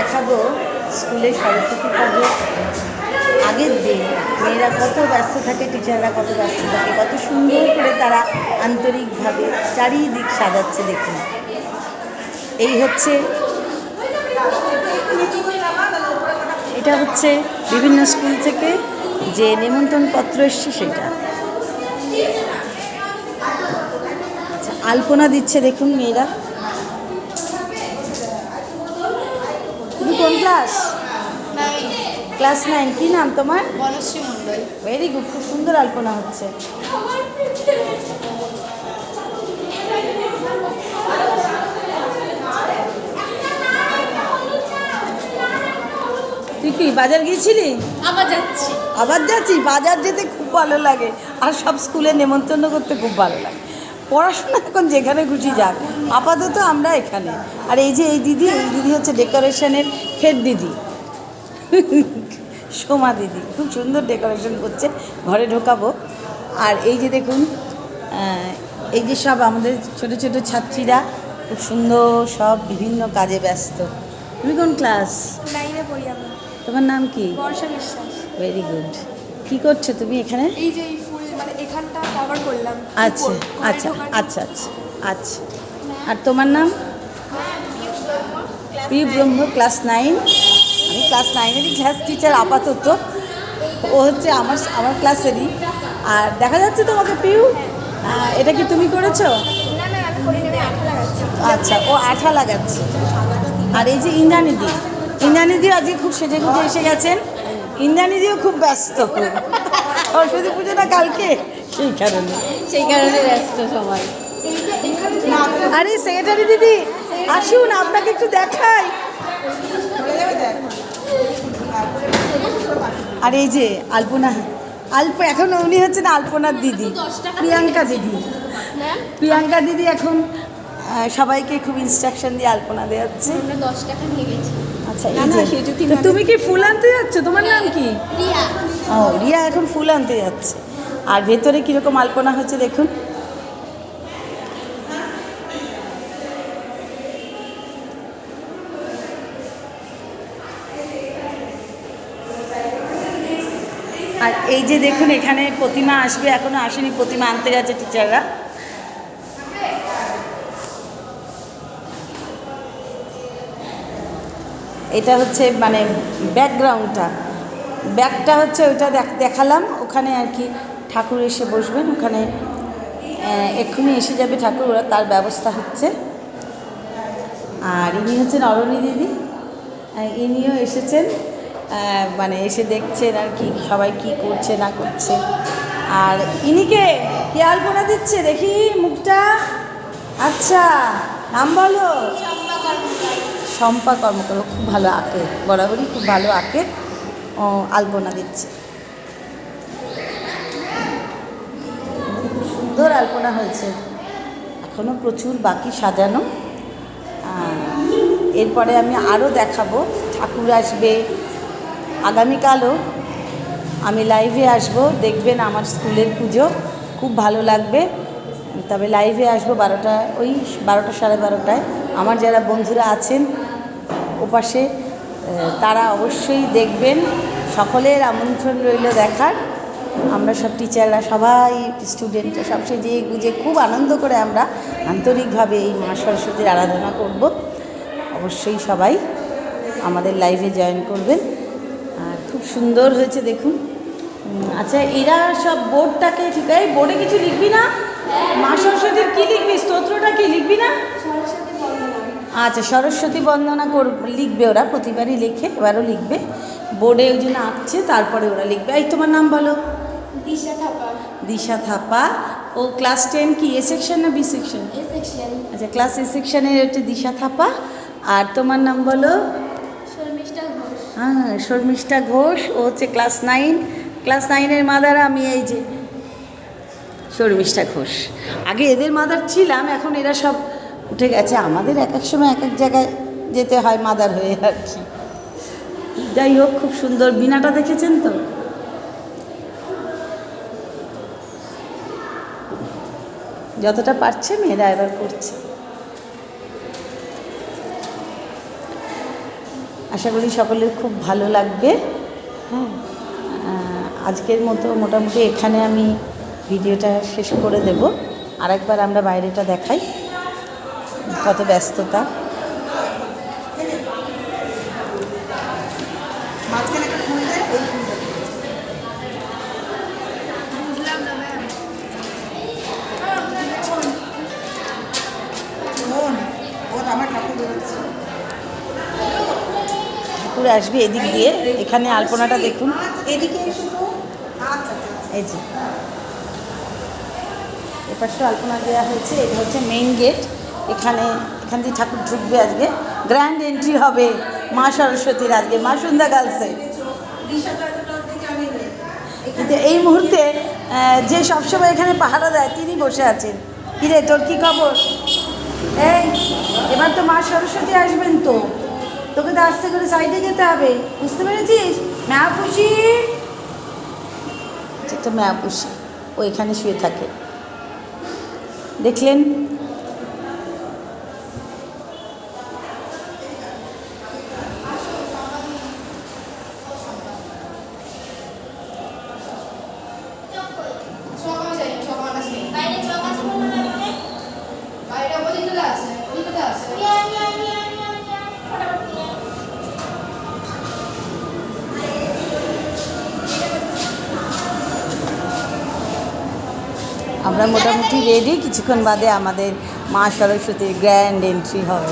দেখাবো স্কুলে সরস্বতী পুজো। আগের দিন মেয়েরা কত ব্যস্ত থাকে, টিচাররা কত ব্যস্ত থাকে। কত সুন্দর করে তারা আন্তরিকভাবে চারিদিক সাজাচ্ছে দেখুন। এই হচ্ছে এটা হচ্ছে বিভিন্ন স্কুল থেকে যে নেমন্তন্ন পত্র এসছে সেটা। আচ্ছা আলপনা দিচ্ছে দেখুন মেয়েরা। তুমি কোন ক্লাস? ক্লাস নাইন কি নাম তোমার? বনশ্রী মণ্ডল। ভেরি গুড খুব সুন্দর আলপনা হচ্ছে। তুই কি বাজার গিয়েছিলি? আবার যাচ্ছি। আবার যাচ্ছি? বাজার যেতে খুব ভালো লাগে। আর সব স্কুলে নেমন্তন্ন করতে খুব ভালো লাগে। পড়াশোনা এখন যেখানে খুশি যাক আপাতত আমরা এখানে। আর এই যে এই দিদি এই দিদি হচ্ছে ডেকোরেশনের হেড দিদি। সোমা দিদি খুব সুন্দর ডেকোরেশন করছে ঘরে ঢোকাবো। আর এই যে দেখুন এই যে সব আমাদের ছোট ছোট ছাত্রীরা খুব সুন্দর সব বিভিন্ন কাজে ব্যস্ত। তুমি কোন ক্লাস? তোমার নাম কি? বর্ষা বিশ্বাস। ভেরি গুড কি করছ তুমি এখানে? এই যে মানে এখানটা কভার করলাম। আচ্ছা আচ্ছা আচ্ছা আচ্ছা আচ্ছা। আর তোমার নাম? পি ব্রহ্ম ক্লাস নাইন আমি ক্লাস নাইনেরই ক্লাস টিচার আপাতত। ও হচ্ছে আমার আমার ক্লাসেরই আর দেখা যাচ্ছে তোমাকে পিউ? এটা কি তুমি করেছ? না না আমি করি না আঠা লাগাচ্ছি আচ্ছা ও আঠা লাগাচ্ছে। আর এই যে ইন্দ্রানিদি ইন্দ্রানিদিও আজকে খুব সেজে গুজে এসে গেছেন। ইন্দ্রানিদিও খুব ব্যস্ত। সরস্বতী পুজোটা কালকে? সেই কারণে। সেই কারণে ব্যস্ত সবাই। আরে সেক্রেটারি দিদি আসুন আপনাকে একটু দেখাই। আর এই যে আলপনা। আলপ এখন উনি হচ্ছেন আলপনার দিদি প্রিয়াঙ্কা দিদি। প্রিয়াঙ্কা দিদি এখন সবাইকে খুব ইনস্ট্রাকশন দিয়ে আলপনা দেওয়াচ্ছে। দশ টাকা নিয়ে গেছি। আচ্ছা তুমি কি ফুল আনতে যাচ্ছ? তোমার নাম কি? রিয়া। ও রিয়া এখন ফুল আনতে যাচ্ছে। আর ভেতরে কীরকম আলপনা হচ্ছে দেখুন। আর এই যে দেখুন এখানে প্রতিমা আসবে এখনও আসেনি প্রতিমা আনতে যাচ্ছে টিচাররা এটা হচ্ছে মানে ব্যাকগ্রাউন্ডটা। ব্যাকটা হচ্ছে ওইটা দেখ- দেখালাম, ওখানে আর কি ঠাকুর এসে বসবেন, ওখানে এক্ষুনি এসে যাবে ঠাকুর, ওরা তার ব্যবস্থা হচ্ছে। আর ইনি হচ্ছেন অরণি দিদি ইনিও এসেছেন মানে এসে দেখছেন আর কি, সবাই কি করছে, না করছে। আর ইনিকে কি? আলপনা দিচ্ছে? দেখি মুখটা। আচ্ছা নাম বলো। শম্পা কর্মকার খুব ভালো আঁকে, বরাবরই খুব ভালো আঁকে আলপনা দিচ্ছে। সুন্দর আলপনা হয়েছে। এখনও প্রচুর বাকি সাজানো। এরপরে আমি আরও দেখাবো, ঠাকুর আসবে। আগামীকালও আমি লাইভে আসব, দেখবেন আমার স্কুলের পুজো, খুব ভালো লাগবে। তবে লাইভে আসব বারোটা, ওই বারোটা সাড়ে বারোটায়। আমার যারা বন্ধুরা আছেন ওপাশে তারা অবশ্যই দেখবেন। সকলের আমন্ত্রণ রইল দেখার। আমরা সব টিচাররা সবাই স্টুডেন্টরা সব সেজে গুজে খুব আনন্দ করে আমরা আন্তরিকভাবে এই মা সরস্বতীর আরাধনা করব। অবশ্যই সবাই আমাদের লাইভে জয়েন করবেন। আর খুব সুন্দর হয়েছে দেখুন। আচ্ছা এরা সব বোর্ডটাকে ঠিক আছে বোর্ডে কিছু লিখবি না? মা সরস্বতীর কী লিখবি? স্তোত্রটা কি লিখবি না? আচ্ছা সরস্বতী বন্দনা কর লিখবে ওরা প্রতিবারই লিখে এবারও লিখবে। বোর্ডে ওই জন্য আঁকছে তারপরে ওরা লিখবে। এই তোমার নাম বলো? দিশা থাপা। দিশা থাপা। ও ক্লাস টেন কি এ সেকশন না বি সেকশন এ সেকশন আচ্ছা ক্লাস এ সেকশনের হচ্ছে দিশা থাপা। আর তোমার নাম বলো? শর্মিষ্ঠা ঘোষ। হ্যাঁ শর্মিষ্ঠা ঘোষ। ও হচ্ছে ক্লাস নাইন ক্লাস নাইনের মাদার আমি এই যে শর্মিষ্ঠা ঘোষ। আগে এদের মাদার ছিলাম এখন এরা সব উঠে গেছে আমাদের এক এক সময় এক এক জায়গায় যেতে হয় মাদার হয়ে আর কি। যাই হোক খুব সুন্দর বিনাটা দেখেছেন তো? যতটা পারছে মেয়েরা এবার করছে। আশা করি সকলের খুব ভালো লাগবে। হ্যাঁ। আজকের মতো মোটামুটি এখানে আমি ভিডিওটা শেষ করে দেব। আরেকবার আমরা বাইরেটা দেখাই। কত ব্যস্ততা। ঠাকুর আসবে এদিক দিয়ে এখানে আলপনাটা দেখুন। এদিকে তো। আচ্ছা আচ্ছা এই যে। এপাশটা আলপনা দেওয়া হয়েছে এটা হচ্ছে মেইন গেট এখানে, এখান দিয়ে ঠাকুর ঢুকবে আজকে। গ্র্যান্ড এন্ট্রি হবে মা সরস্বতীর আজকে, মা সন্ধ্যা গার্লসে। কিন্তু এই মুহূর্তে যে সবসময় এখানে পাহারা দেয়, তিনি বসে আছেন। কিরে, তোর কী খবর? এই, এবার তো মা সরস্বতী আসবেন তো। তোকে তো আস্তে করে সাইডে যেতে হবে, বুঝতে পেরেছিস? ম্যা খুশি একটা ম্যা পুষি ও এখানে শুয়ে থাকে। দেখলেন বাইরে চক আছে মনে হয় অনেক বাইরে ওদিকে আছে ওদিকে আছে নিয়ে আয়, নিয়ে আয়, নিয়ে আয়, নিয়ে আয়, নিয়ে আয়। ফটাফট নিয়ে আয়। আমরা মোটামুটি রেডি কিছুক্ষণ বাদে আমাদের মা সরস্বতীর গ্র্যান্ড এন্ট্রি হবে।